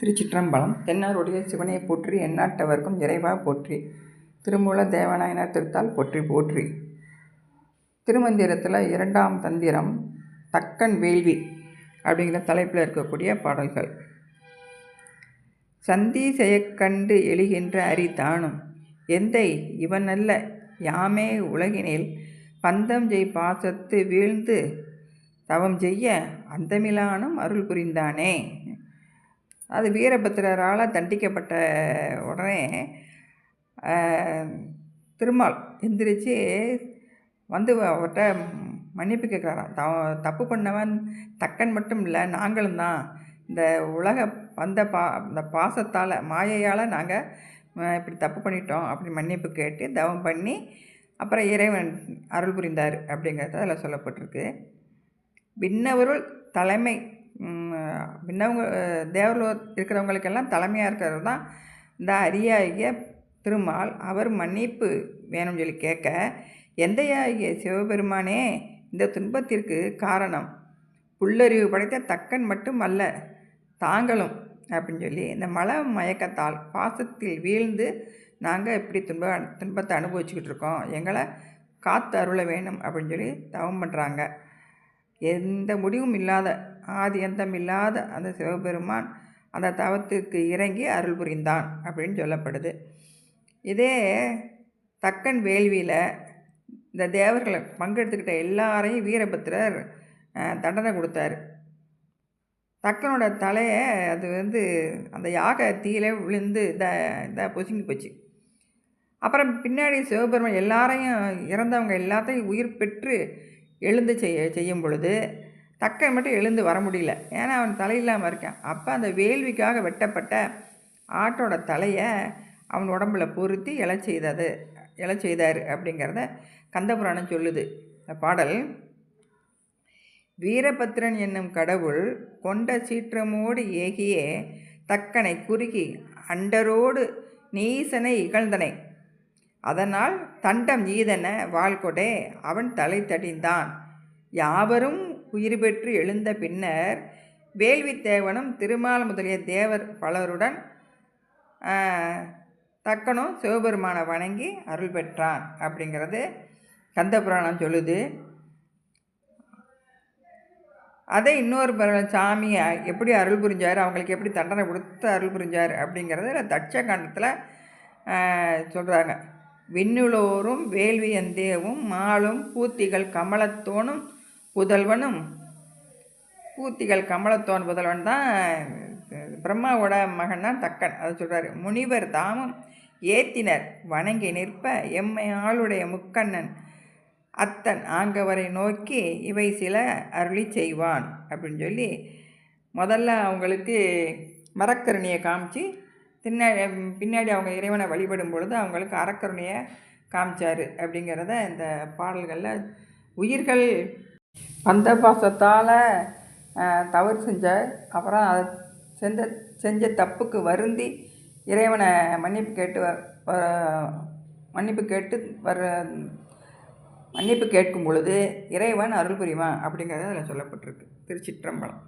திருச்சிற்றம்பலம் தென்னாருடைய சிவனை போற்றி எந்நாட்டவர்க்கும் இறைவா போற்றி. திருமூல தேவநாயனார் திருத்தால் போற்றி போற்றி. திருமந்திரத்தில் இரண்டாம் தந்திரம் தக்கன் வேள்வி அப்படிங்கிற தலைப்பில் இருக்கக்கூடிய பாடல்கள். சந்தி செயக்கண்டு எழுகின்ற அரி தானும் எந்தை இவனல்ல யாமே உலகினில் பந்தம் ஜெய் பாசத்து வீழ்ந்து தவம் செய்ய அந்தமிலானும் அருள் புரிந்தானே அது வீரபத்திரரால் தண்டிக்கப்பட்ட உடனே திருமால் எந்திரிச்சு வந்து அவர்கிட்ட மன்னிப்பு கேட்குறாராம். த தப்பு பண்ணவன் தக்கன் மட்டும் இல்லை நாங்களும் தான். இந்த உலக வந்த பா இந்த பாசத்தால் மாயையால் நாங்கள் இப்படி தப்பு பண்ணிட்டோம் அப்படி மன்னிப்பு கேட்டு தவம் பண்ணி அப்புறம் இறைவன் அருள் புரிந்தார் அப்படிங்கிறது அதில் சொல்லப்பட்டிருக்கு. விண்ணவருள் தலைமை பின்னவங்க தேவலோ இருக்கிறவங்களுக்கெல்லாம் தலைமையாக இருக்கிறது தான் இந்த அரியாகிய திருமால் அவர் மன்னிப்பு வேணும்னு சொல்லி கேட்க எந்தையாகிய சிவபெருமானே இந்த துன்பத்திற்கு காரணம். புல்லறிவு படைத்த தக்கன் மட்டும் அல்ல தாங்களும் அப்படின்னு சொல்லி இந்த மலை மயக்கத்தால் பாசத்தில் வீழ்ந்து நாங்கள் இப்படி துன்ப துன்பத்தை அனுபவிச்சுக்கிட்டு இருக்கோம். எங்களை காத்து அருள வேணும் அப்படின்னு சொல்லி தவம் பண்ணுறாங்க எந்த முடிவும் இல்லாத ஆதி அந்தம் இல்லாத அந்த சிவபெருமான் அந்த தவத்துக்கு இறங்கி அருள் புரிந்தான் அப்படின்னு சொல்லப்படுது. இதே தக்கன் வேள்வியில் இந்த தேவர்களை பங்கெடுத்துக்கிட்ட எல்லாரையும் வீரபத்திரர் தண்டனை கொடுத்தாரு. தக்கனோட தலையை அது வந்து அந்த யாக தீயில விழுந்து இத இதாக பொசுங்கி போச்சு. அப்புறம் பின்னாடி சிவபெருமான் எல்லாரையும் இறந்தவங்க எல்லாத்தையும் உயிர் பெற்று எழுந்து செய்ய செய்யும் பொழுது தக்கன் மட்டும் எழுந்து வர முடியல. ஏன்னா அவன் தலையில்லாமல் இருக்கான். அப்போ அந்த வேள்விக்காக வெட்டப்பட்ட ஆட்டோட தலையை அவன் உடம்புல பொருத்தி இலை செய்தது இலை செய்தார் அப்படிங்கிறத கந்தபுராணம் சொல்லுது. இந்த பாடல் வீரபத்ரன் என்னும் கடவுள் கொண்ட சீற்றமோடு ஏகியே தக்கனை குறுகி அண்டரோடு நீசனை இகழ்ந்தனை. அதனால் தண்டம் ஈதன வாழ்கொடே அவன் தலை தடிந்தான் யாவரும் உயிர் பெற்று எழுந்த பின்னர் வேள்வித்தேவனும் திருமால் முதலிய தேவர் பலருடன் தக்கனும் சிவபெருமானை வணங்கி அருள் பெற்றான் அப்படிங்கிறது கந்தபுராணம் சொல்லுது. அதை இன்னொரு சாமி எப்படி அருள் புரிஞ்சார் அவங்களுக்கு எப்படி தண்டனை கொடுத்து அருள் புரிஞ்சார் அப்படிங்கிறத தட்சகாண்டத்தில் சொல்கிறாங்க விண்ணுளோரும் வேள்வியந்தேவும் மாலும் பூத்திகள் கமலத்தோனும் புதல்வனும். பூத்திகள் கமலத்தோன் புதல்வன் தான் பிரம்மாவோட மகன் தான் தக்கன். அதை சொல்கிறார் முனிவர் தாமும் ஏத்தினர் வணங்கி நிற்ப எம்மை ஆளுடைய முக்கண்ணன். அத்தன் ஆங்கவரை நோக்கி இவை சில அருளி செய்வான் அப்படின்னு சொல்லி முதல்ல அவங்களுக்கு மரக்கருணியை காமிச்சு பின்னாடி பின்னாடி அவங்க இறைவனை வழிபடும் பொழுது அவங்களுக்கு அறக்கருணையை காமிச்சார் அப்படிங்கிறத இந்த பாடல்களில் உயிர்கள் பந்த பாசத்தால் தவறு செஞ்ச அப்புறம் அதை செஞ்ச செஞ்ச தப்புக்கு வருந்தி இறைவனை மன்னிப்பு கேட்டு மன்னிப்பு கேட்டு வர மன்னிப்பு கேட்கும் பொழுது இறைவன் அருள் புரிவான் அப்படிங்கிறது அதில் சொல்லப்பட்டிருக்கு. திருச்சிற்றம்பலம்.